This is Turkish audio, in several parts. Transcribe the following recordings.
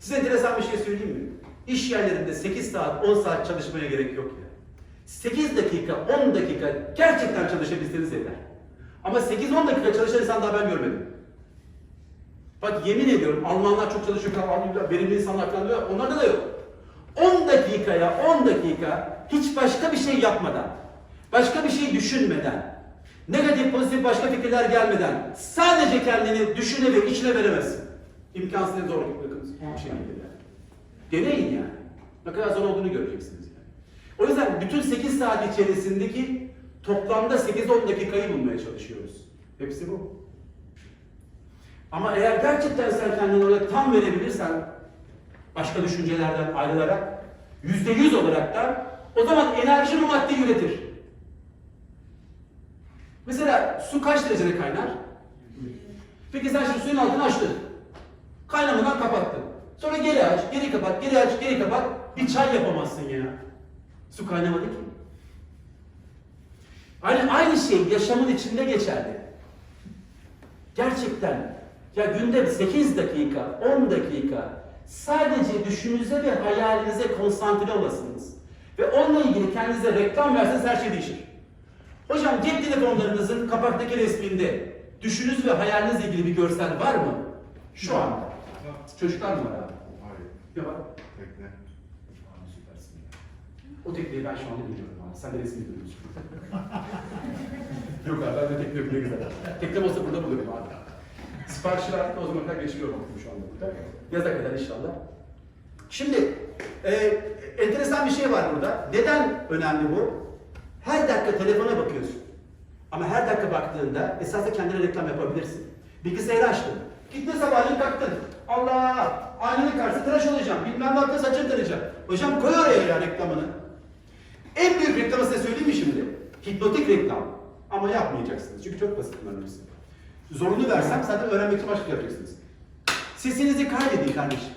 Size enteresan bir şey söyleyeyim mi? İş yerlerinde 8 saat, 10 saat çalışmaya gerek yok ya. 8 dakika, 10 dakika gerçekten çalışabilseniz yeter. Ama 8-10 dakika çalışan insan daha ben görmedim. Bak yemin ediyorum Almanlar çok çalışıyor, Almanlar verimli insanlar falan diyor. Onlarda da yok. 10 dakikaya 10 dakika hiç başka bir şey yapmadan, başka bir şey düşünmeden, negatif pozitif başka fikirler gelmeden sadece kendini düşüne ve içine veremezsin. İmkansız en zor bakın bir şey değil yani. Deneyin yani. Ne kadar zor olduğunu göreceksiniz yani. O yüzden bütün 8 saat içerisindeki toplamda 8-10 dakikayı bulmaya çalışıyoruz. Hepsi bu. Ama eğer gerçekten sen kendini oraya tam verebilirsen, başka düşüncelerden ayrılarak, yüzde yüz olarak da o zaman enerji bu maddeyi üretir. Mesela su kaç derecede kaynar? Peki sen şimdi suyun altını açtın. Kaynamadan kapattın. Sonra geri aç, geri kapat, geri aç, geri kapat. Bir çay yapamazsın ya. Su kaynamadı ki. Aynı, aynı şey yaşamın içinde geçerli. Gerçekten ya günde 8 dakika, 10 dakika sadece düşününüze ve hayalinize konsantre olasınız. Ve onunla ilgili kendinize reklam verseniz her şey değişir. Hocam cep telefonlarınızın kapaktaki resminde düşününüz ve hayalinizle ilgili bir görsel var mı? Şu anda. Çocuklar mı var abi? Hayır. Ne var? Tekne. Abi süpersin ya. O tekneyi ben şu anda biliyorum abi. Sen de resmi görüyorsun. Yok abi ben de tekne ne güzel. Teknem olsa burada bulurum abi. Siparişi verdik o zamana kadar geçiriyorum okulu şu anda burada. Yaza kadar inşallah. Şimdi e, enteresan bir şey var burada. Neden önemli bu? Her dakika telefona bakıyorsun. Ama her dakika baktığında esasında kendine reklam yapabilirsin. Bilgisayarı açtın. Gittin sabahleyin kalktın. Allah! Aynanın karşısında tıraş olacağım. Bilmem ne yaptın saçını tarayacağım. Hocam koy oraya ya reklamını. En büyük reklamı size söyleyeyim mi şimdi? Hipnotik reklam. Ama yapmayacaksınız. Çünkü çok basit hepsi. Zorunu versem zaten öğrenmek için başka yapacaksınız. Sesinizi kaydedin kardeşim.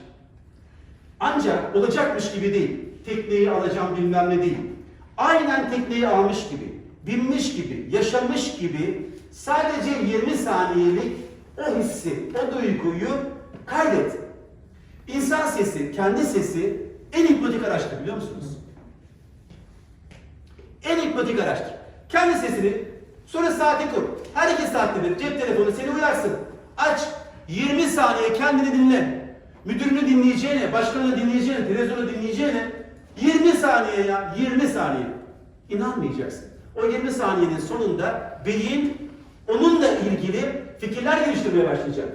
Ancak olacakmış gibi değil. Tekneyi alacağım bilmem ne değil. Aynen tekneyi almış gibi, binmiş gibi, yaşamış gibi sadece 20 saniyelik o hissi, o duyguyu kaydet. İnsan sesi, kendi sesi en hipnotik araçtır biliyor musunuz? En hipnotik araçtır. Kendi sesini sonra saati kur. Her iki saatte bir cep telefonu seni uyarsın. Aç. 20 saniye kendini dinle. Müdürünü dinleyeceğine, başkanını dinleyeceğine, televizyonu dinleyeceğine 20 saniye ya 20 saniye. İnanmayacaksın. O 20 saniyenin sonunda beyin onunla ilgili fikirler geliştirmeye başlayacak.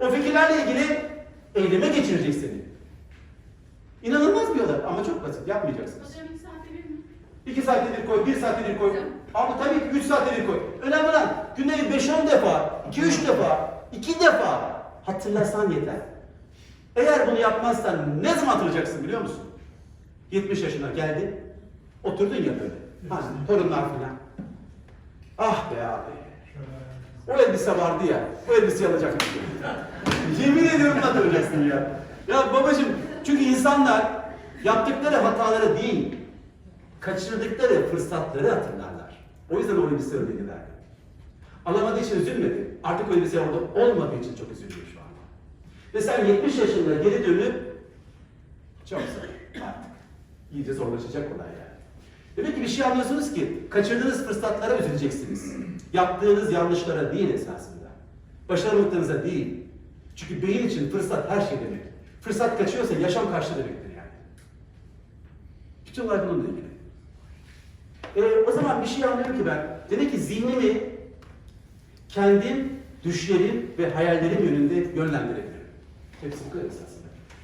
O fikirlerle ilgili eyleme geçirecek seni. İnanılmaz bir olay ama çok basit. Yapmayacaksınız. Hocam iki saatte bir mi? 2 saatte bir koy, 1 saatte bir koy. Ama tabii ki 3 saatte bir koy. Önemli olan günde 5-10 defa, 2-3 defa, 2 defa hatırlasan yeter. Eğer bunu yapmazsan ne zaman hatırlayacaksın biliyor musun? 70 yaşına geldin, oturdun ya böyle. Hani torunlar filan. Ah be abi. O elbise vardı ya, o elbiseyi alacaktım. Yemin ediyorum hatırlayacaksın ya. Ya babacığım, çünkü insanlar yaptıkları hataları değil, kaçırdıkları fırsatları hatırlarlar. O yüzden o elbise örneğini verdim. Alamadığı için üzülmedi. Artık o elbise orada olmadığı için çok üzülüyor şu anda. Ve sen 70 yaşında geri dönüp çok zor artık. İyice zorlaşacak olay yani. Demek ki bir şey anlıyorsunuz ki kaçırdığınız fırsatlara üzüleceksiniz. Yaptığınız yanlışlara değil esasında. Başaramadıklarınıza değil. Çünkü beyin için fırsat her şey demek. Fırsat kaçıyorsa yaşam kaçtı demektir yani. Bütün olay bununla ilgili. Ee, o zaman bir şey anlıyorum ki ben. Demek ki zihnimi kendim düşlerim ve hayallerim yönünde yönlendirebilirim. Hepsi bu kadar esasında.